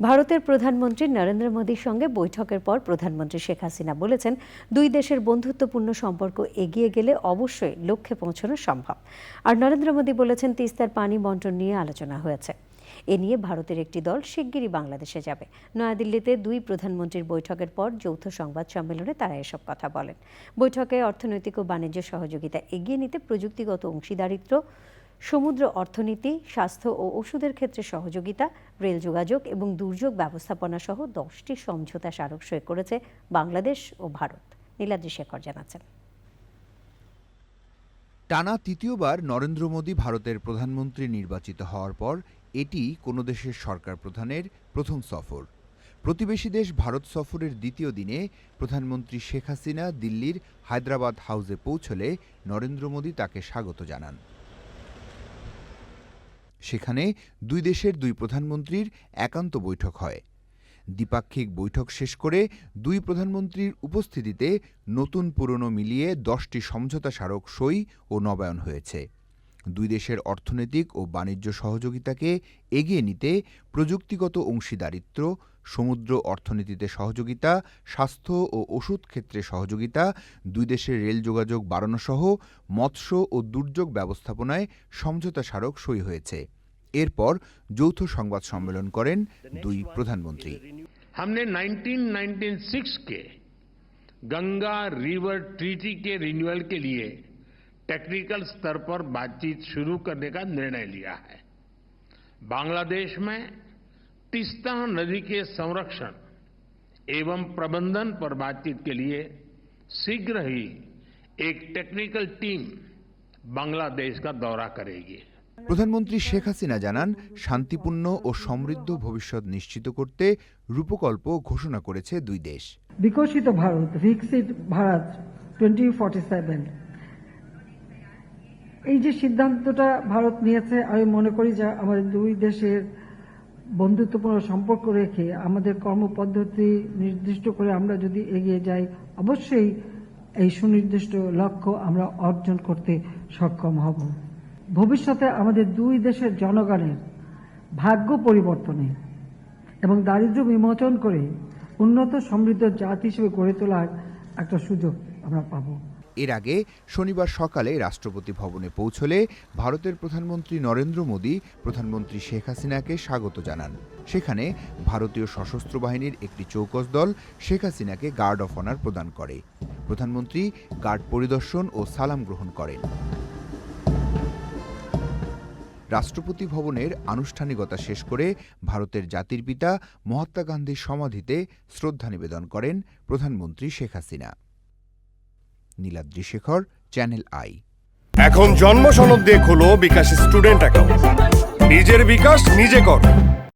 ভারতের প্রধানমন্ত্রী নরেন্দ্র মোদীর সঙ্গে বৈঠকের পর প্রধানমন্ত্রী শেখ হাসিনা বলেছেন, দুই দেশের বন্ধুত্বপূর্ণ সম্পর্ক এগিয়ে গেলে অবশ্যই লক্ষ্যে পৌঁছানো সম্ভব। আর নরেন্দ্র মোদী বলেছেন, তিস্তার পানি বন্টন নিয়ে আলোচনা হয়েছে। এ নিয়ে ভারতের একটি দল শিগগিরই বাংলাদেশে যাবে। নয়াদিল্লিতে দুই প্রধানমন্ত্রীর বৈঠকের পর যৌথ সংবাদ সম্মেলনে তারা এসব কথা বলেন। বৈঠকে অর্থনৈতিক ও বাণিজ্য সহযোগিতা এগিয়ে নিতে প্রযুক্তিগত অংশীদারিত্ব সমুদ্র অর্থনীতি, স্বাস্থ্য ও ওষুধের ক্ষেত্রে সহযোগিতা, রেল যোগাযোগ এবং দুর্যোগ ব্যবস্থাপনা সহ দশটি সমঝোতা স্মারক সই করেছে বাংলাদেশ ও ভারত। নীলাদ্রি শেখর জানাচ্ছেন। টানা তৃতীয়বার নরেন্দ্র মোদী ভারতের প্রধানমন্ত্রী নির্বাচিত হওয়ার পর এটি কোনো দেশের সরকার প্রধানের প্রথম সফর। প্রতিবেশী দেশ ভারত সফরের দ্বিতীয় দিনে প্রধানমন্ত্রী শেখ হাসিনা দিল্লির হায়দ্রাবাদ হাউসে পৌঁছলে নরেন্দ্র মোদী তাকে স্বাগত জানান। সেখানে দুই দেশের দুই প্রধানমন্ত্রীর একান্ত বৈঠক হয়। দ্বিপাক্ষিক বৈঠক শেষ করে দুই প্রধানমন্ত্রীর উপস্থিতিতে নতুন পুরনো মিলিয়ে দশটি সমঝোতা স্মারক সই ও নবায়ন হয়েছে। দুই দেশের অর্থনৈতিক ও বাণিজ্য সহযোগিতাকে এগিয়ে নিতে প্রযুক্তিগত অংশীদারিত্ব সমুদ্র অর্থনীতিতে সহযোগিতা স্বাস্থ্য ও ওষুধ ক্ষেত্রে সহযোগিতা দুই দেশের রেল যোগাযোগ বাড়ানোসহ মৎস্য ও দুর্যোগ ব্যবস্থাপনায় সমঝোতা স্মারক সই হয়েছে এরপর যৌথ সংবাদ সম্মেলন করেন দুই প্রধানমন্ত্রী हमने 1996 के गंगा रिवर ट्रीटी के रिन्यूअल के लिए टेक्निकल स्तर पर बातचीत शुरू करने का निर्णय लिया है बांग्लादेश में तिस्ता नदी के संरक्षण एवं प्रबंधन पर बातचीत के लिए शीघ्र ही एक टेक्निकल टीम बांग्लादेश का दौरा करेगी প্রধানমন্ত্রী শেখ হাসিনা জানান শান্তিপূর্ণ ও সমৃদ্ধ ভবিষ্যৎ নিশ্চিত করতে রূপকল্প ঘোষণা করেছে দুই দেশ বিকশিত ভারত বিকশিত ভারত টোয়েন্টি ফর্টি সেভেন এই যে সিদ্ধান্তটা ভারত নিয়েছে, আমি মনে করি যে আমাদের দুই দেশের বন্ধুত্বপূর্ণ সম্পর্ক রেখে আমাদের কর্মপদ্ধতি নির্দিষ্ট করে আমরা যদি এগিয়ে যাই, অবশ্যই এই সুনির্দিষ্ট লক্ষ্য আমরা অর্জন করতে সক্ষম হব। ভবিষ্যতে আমাদের দুই দেশের জনগণের ভাগ্য পরিবর্তনে এবং দারিদ্র্য বিমোচন করে উন্নত সমৃদ্ধ জাতি হিসেবে গড়ে তোলার একটা সুযোগ আমরা পাবো। এর আগে শনিবার সকালে রাষ্ট্রপতি ভবনে পৌঁছলে ভারতের প্রধানমন্ত্রী নরেন্দ্র মোদী প্রধানমন্ত্রী শেখ হাসিনাকে স্বাগত জানান। সেখানে ভারতীয় সশস্ত্র বাহিনীর একটি চৌকস দল শেখ হাসিনাকে গার্ড অফ অনার প্রদান করে। প্রধানমন্ত্রী গার্ড পরিদর্শন ও সালাম গ্রহণ করেন। রাষ্ট্রপতি ভবনের আনুষ্ঠানিকতা শেষ করে ভারতের জাতির পিতা মহাত্মা গান্ধীর সমাধিতে শ্রদ্ধা নিবেদন করেন প্রধানমন্ত্রী শেখ হাসিনা। নীলাদ্রি শেখর চ্যানেল আই এখন জন্ম সনদ দিয়ে খোলো বিকাশ স্টুডেন্ট অ্যাকাউন্ট নিজের বিকাশ নিজে কর।